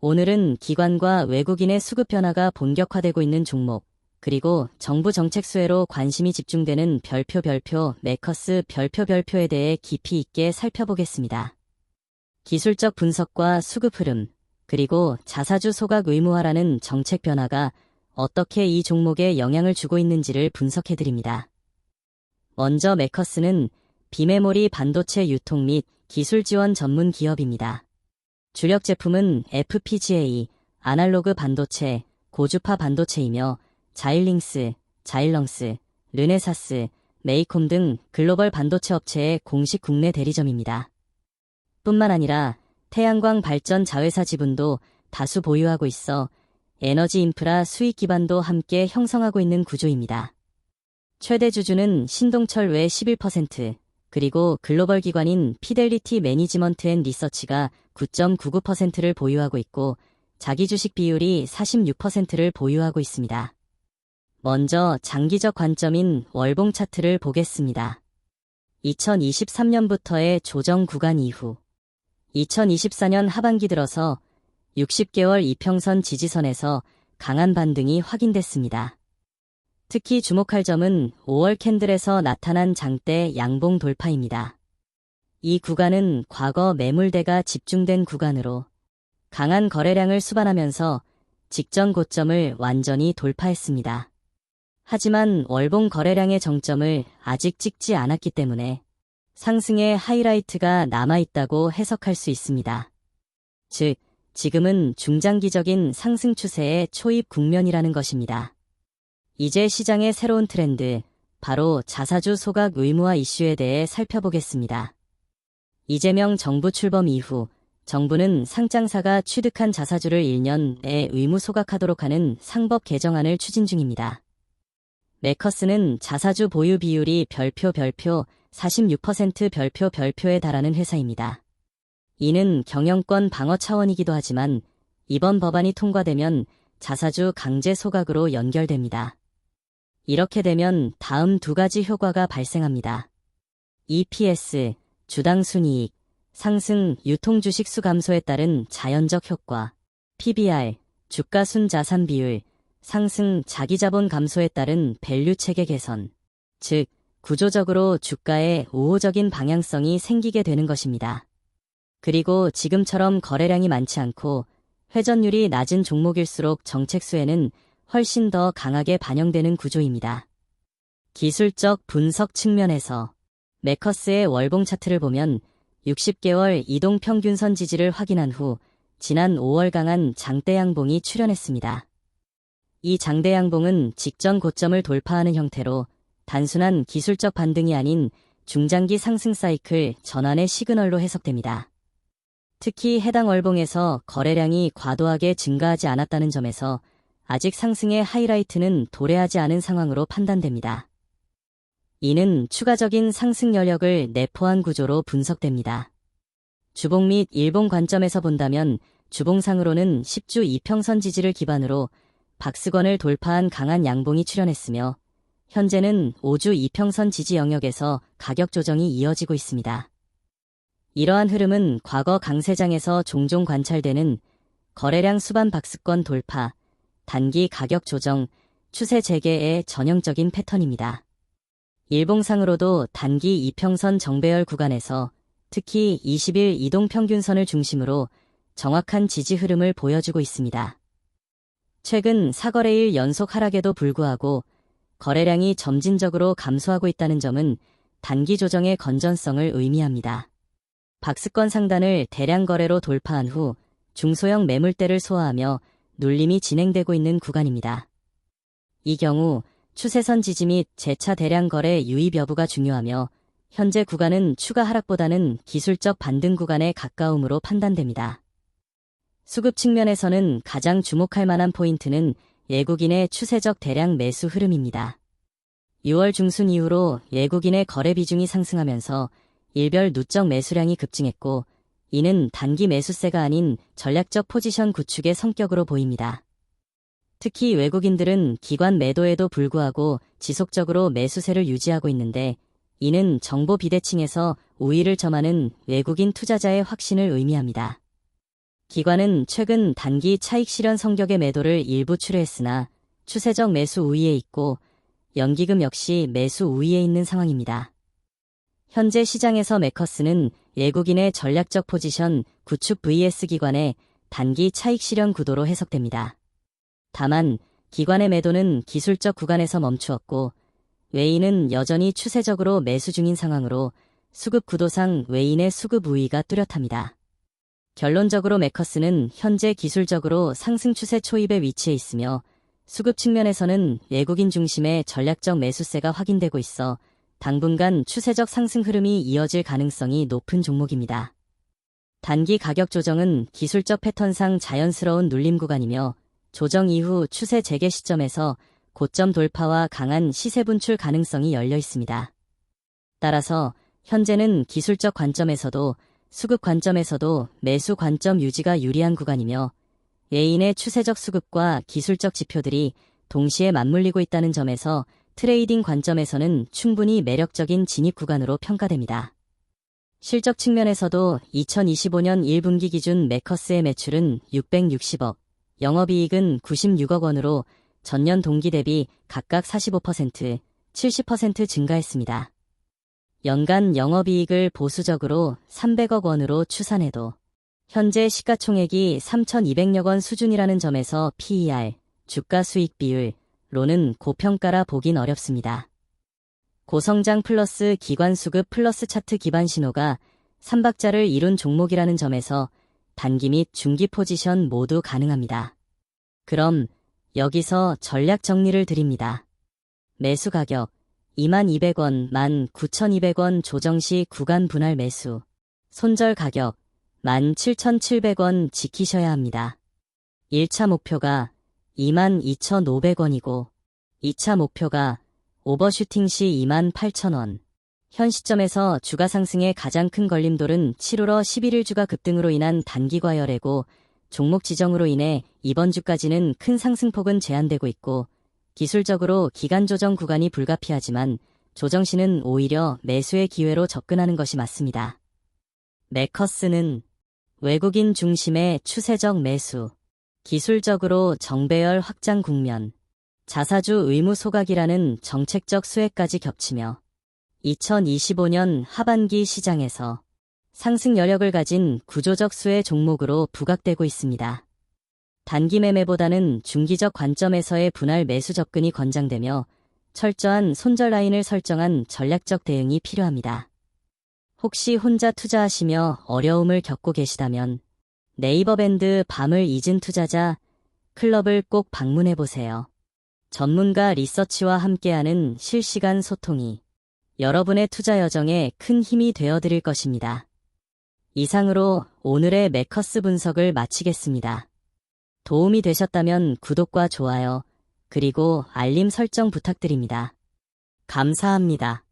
오늘은 기관과 외국인의 수급 변화가 본격화되고 있는 종목, 그리고 정부 정책 수혜로 관심이 집중되는 별표 별표 메커스 별표 별표에 대해 깊이 있게 살펴보겠습니다. 기술적 분석과 수급 흐름, 그리고 자사주 소각 의무화라는 정책 변화가 어떻게 이 종목에 영향을 주고 있는지를 분석해드립니다. 먼저 메커스는 비메모리 반도체 유통 및 기술 지원 전문 기업입니다. 주력 제품은 FPGA, 아날로그 반도체, 고주파 반도체이며 자일링스, 자일렁스, 르네사스, 메이콤 등 글로벌 반도체 업체의 공식 국내 대리점입니다. 뿐만 아니라 태양광 발전 자회사 지분도 다수 보유하고 있어 에너지 인프라 수익 기반도 함께 형성하고 있는 구조입니다. 최대 주주는 신동철 외 11%, 그리고 글로벌 기관인 피델리티 매니지먼트 앤 리서치가 9.99%를 보유하고 있고 자기 주식 비율이 46%를 보유하고 있습니다. 먼저 장기적 관점인 월봉 차트를 보겠습니다. 2023년부터의 조정 구간 이후 2024년 하반기 들어서 60개월 이평선 지지선에서 강한 반등이 확인됐습니다. 특히 주목할 점은 5월 캔들에서 나타난 장대 양봉 돌파입니다. 이 구간은 과거 매물대가 집중된 구간으로 강한 거래량을 수반하면서 직전 고점을 완전히 돌파했습니다. 하지만 월봉 거래량의 정점을 아직 찍지 않았기 때문에 상승의 하이라이트가 남아있다고 해석할 수 있습니다. 즉, 지금은 중장기적인 상승 추세의 초입 국면이라는 것입니다. 이제 시장의 새로운 트렌드, 바로 자사주 소각 의무화 이슈에 대해 살펴보겠습니다. 이재명 정부 출범 이후 정부는 상장사가 취득한 자사주를 1년에 의무 소각하도록 하는 상법 개정안을 추진 중입니다. 메커스는 자사주 보유 비율이 별표 별표 46% 별표 별표에 달하는 회사입니다. 이는 경영권 방어 차원이기도 하지만 이번 법안이 통과되면 자사주 강제 소각으로 연결됩니다. 이렇게 되면 다음 두 가지 효과가 발생합니다. EPS, 주당 순이익, 상승 유통 주식 수 감소에 따른 자연적 효과, PBR, 주가 순 자산 비율, 상승 자기 자본 감소에 따른 밸류 체계 개선, 즉 구조적으로 주가에 우호적인 방향성이 생기게 되는 것입니다. 그리고 지금처럼 거래량이 많지 않고 회전율이 낮은 종목일수록 정책 수에는 훨씬 더 강하게 반영되는 구조입니다. 기술적 분석 측면에서 메커스의 월봉 차트를 보면 60개월 이동 평균선 지지를 확인한 후 지난 5월 강한 장대 양봉이 출현했습니다. 이 장대 양봉은 직전 고점을 돌파하는 형태로 단순한 기술적 반등이 아닌 중장기 상승 사이클 전환의 시그널로 해석됩니다. 특히 해당 월봉에서 거래량이 과도하게 증가하지 않았다는 점에서 아직 상승의 하이라이트는 도래하지 않은 상황으로 판단됩니다. 이는 추가적인 상승 여력을 내포한 구조로 분석됩니다. 주봉 및 일봉 관점에서 본다면 주봉상으로는 10주 이평선 지지를 기반으로 박스권을 돌파한 강한 양봉이 출현했으며 현재는 5주 이평선 지지 영역에서 가격 조정이 이어지고 있습니다. 이러한 흐름은 과거 강세장에서 종종 관찰되는 거래량 수반 박스권 돌파, 단기 가격 조정, 추세 재개의 전형적인 패턴입니다. 일봉상으로도 단기 이평선 정배열 구간에서 특히 20일 이동평균선을 중심으로 정확한 지지 흐름을 보여주고 있습니다. 최근 사거래일 연속 하락에도 불구하고 거래량이 점진적으로 감소하고 있다는 점은 단기 조정의 건전성을 의미합니다. 박스권 상단을 대량 거래로 돌파한 후 중소형 매물대를 소화하며 눌림이 진행되고 있는 구간입니다. 이 경우 추세선 지지 및 재차 대량 거래 유입 여부가 중요하며 현재 구간은 추가 하락보다는 기술적 반등 구간에 가까움으로 판단됩니다. 수급 측면에서는 가장 주목할 만한 포인트는 외국인의 추세적 대량 매수 흐름입니다. 6월 중순 이후로 외국인의 거래 비중이 상승하면서 일별 누적 매수량이 급증했고 이는 단기 매수세가 아닌 전략적 포지션 구축의 성격으로 보입니다. 특히 외국인들은 기관 매도에도 불구하고 지속적으로 매수세를 유지하고 있는데 이는 정보 비대칭에서 우위를 점하는 외국인 투자자의 확신을 의미합니다. 기관은 최근 단기 차익 실현 성격의 매도를 일부 출회했으나 추세적 매수 우위에 있고 연기금 역시 매수 우위에 있는 상황입니다. 현재 시장에서 메커스는 외국인의 전략적 포지션 구축 vs 기관의 단기 차익 실현 구도로 해석됩니다. 다만 기관의 매도는 기술적 구간에서 멈추었고 외인은 여전히 추세적으로 매수 중인 상황으로 수급 구도상 외인의 수급 우위가 뚜렷합니다. 결론적으로 메커스는 현재 기술적으로 상승 추세 초입에 위치해 있으며 수급 측면에서는 외국인 중심의 전략적 매수세가 확인되고 있어 당분간 추세적 상승 흐름이 이어질 가능성이 높은 종목입니다. 단기 가격 조정은 기술적 패턴상 자연스러운 눌림 구간이며 조정 이후 추세 재개 시점에서 고점 돌파와 강한 시세 분출 가능성이 열려 있습니다. 따라서 현재는 기술적 관점에서도 수급 관점에서도 매수 관점 유지가 유리한 구간이며 예인의 추세적 수급과 기술적 지표들이 동시에 맞물리고 있다는 점에서 트레이딩 관점에서는 충분히 매력적인 진입 구간으로 평가됩니다. 실적 측면에서도 2025년 1분기 기준 메커스의 매출은 660억, 영업이익은 96억 원으로 전년 동기 대비 각각 45%, 70% 증가했습니다. 연간 영업이익을 보수적으로 300억 원으로 추산해도 현재 시가총액이 3,200여 원 수준이라는 점에서 PER, 주가 수익 비율로는 고평가라 보긴 어렵습니다. 고성장 플러스 기관 수급 플러스 차트 기반 신호가 3박자를 이룬 종목이라는 점에서 단기 및 중기 포지션 모두 가능합니다. 그럼 여기서 전략 정리를 드립니다. 매수 가격 2200원, 19,200원 조정 시 구간 분할 매수. 손절 가격 17,700원 지키셔야 합니다. 1차 목표가 22,500원이고 2차 목표가 오버슈팅 시 28,000원. 현 시점에서 주가 상승의 가장 큰 걸림돌은 7월 11일 주가 급등으로 인한 단기 과열이고 종목 지정으로 인해 이번 주까지는 큰 상승폭은 제한되고 있고 기술적으로 기간 조정 구간이 불가피하지만 조정 시는 오히려 매수의 기회로 접근하는 것이 맞습니다. 메커스는 외국인 중심의 추세적 매수, 기술적으로 정배열 확장 국면, 자사주 의무 소각이라는 정책적 수혜까지 겹치며 2025년 하반기 시장에서 상승 여력을 가진 구조적 수혜 종목으로 부각되고 있습니다. 단기 매매보다는 중기적 관점에서의 분할 매수 접근이 권장되며 철저한 손절 라인을 설정한 전략적 대응이 필요합니다. 혹시 혼자 투자하시며 어려움을 겪고 계시다면 네이버 밴드 밤을 잊은 투자자 클럽을 꼭 방문해 보세요. 전문가 리서치와 함께하는 실시간 소통이 여러분의 투자 여정에 큰 힘이 되어 드릴 것입니다. 이상으로 오늘의 메커스 분석을 마치겠습니다. 도움이 되셨다면 구독과 좋아요, 그리고 알림 설정 부탁드립니다. 감사합니다.